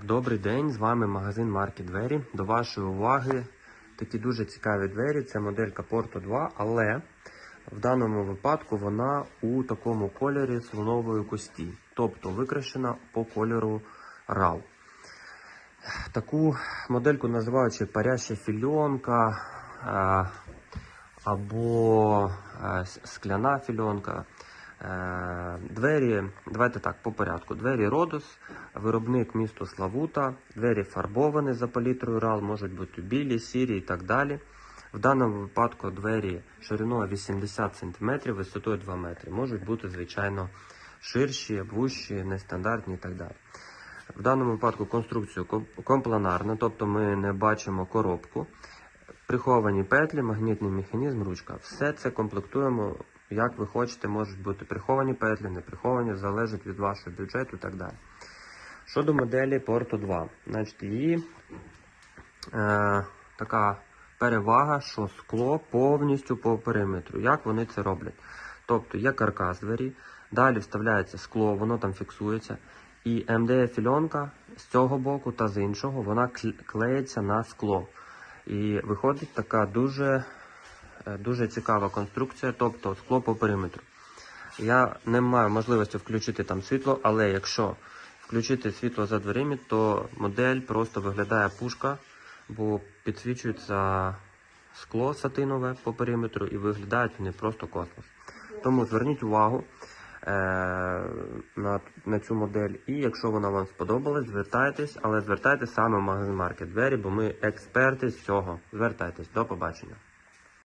Добрий день, з вами магазин Марки Двері. До вашої уваги такі дуже цікаві двері. Це моделька Porto 2, але в даному випадку вона у такому кольорі слонової кості, тобто викрашена по кольору RAW. Таку модельку називають паряща фільонка е, або е, скляна фільонка. Е, Двері, давайте так, по порядку. Двері Родос, виробник місто Славута, двері фарбовані за палітрою RAL, можуть бути білі, сірі і так далі. В даному випадку двері шириною 80 см, висотою 2 метри. Можуть бути, звичайно, ширші, вущі, нестандартні і так далі. В даному випадку конструкцію ком- компланарна, тобто ми не бачимо коробку, приховані петлі, магнітний механізм, ручка. Все це комплектуємо, як ви хочете, можуть бути приховані петлі, не приховані, залежить від вашого бюджету і так далі. Щодо моделі Porto 2, значить її е, така перевага, що скло повністю по периметру. Як вони це роблять? Тобто є каркас двері, далі вставляється скло, воно там фіксується. І МДФ-фільонка з цього боку та з іншого вона кл- клеїться на скло. І виходить така дуже, дуже цікава конструкція, тобто скло по периметру. Я не маю можливості включити там світло, але якщо включити світло за дверима, то модель просто виглядає пушка, бо підсвічується скло сатинове по периметру і виглядають вони просто космос. Тому зверніть увагу е, на, на цю модель. І якщо вона вам сподобалась, звертайтесь, але звертайтесь саме в магазин Маркет Двері, бо ми експерти з цього. Звертайтесь, до побачення.